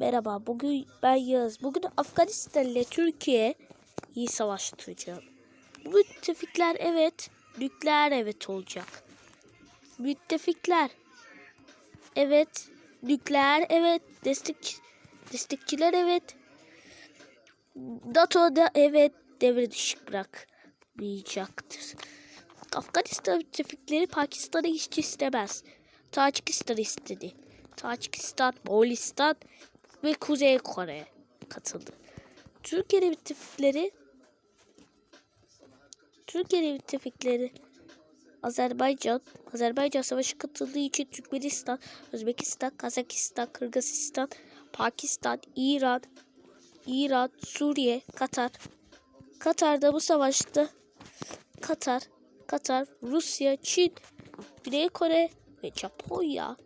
Merhaba, bugün ben Yağız. Bugün Afganistan ile Türkiye iyi savaştıracağım. Bu müttefikler evet, nükleer evet olacak. Müttefikler evet, nükleer evet, destek destekçiler evet. NATO'da evet devre dışı bırakmayacaktır. Afganistan müttefikleri Pakistan'ı hiç istemez. Tacikistan istedi. Tacikistan, Moğolistan ve Kuzey Kore katıldı. Türkiye müttefikleri Türkiye müttefikleri Azerbaycan, Azerbaycan savaşı katıldığı için Türkmenistan, Özbekistan, Kazakistan, Kırgızistan, Pakistan, İran, İran, Suriye, Katar. Katar'da bu savaşta Katar, Katar, Rusya, Çin, Güney Kore ve Japonya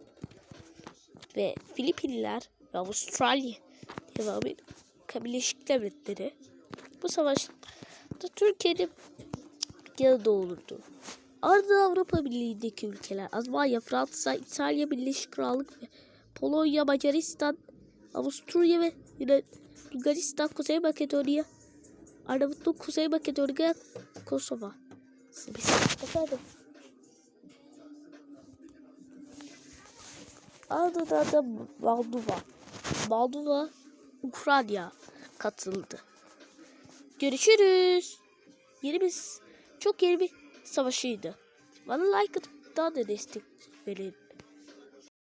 ve Filipinler ve Avustralya devam Amerika Birleşik Devletleri bu savaşta Türkiye'nin yanında olurdu. Arda Avrupa Birliği'ndeki ülkeler Almanya, Fransa, İtalya, Birleşik Krallık ve Polonya, Macaristan, Avusturya ve Yunan- Bulgaristan, Kuzey Makedonya, Arnavutluk, Kuzey Makedonya, Kosova. Efendim. Ardından da Moldova. Moldova, Ukrayna katıldı. Görüşürüz. Yeni bir, çok yeni bir savaşıydı. Bana like atıp daha da destek verin.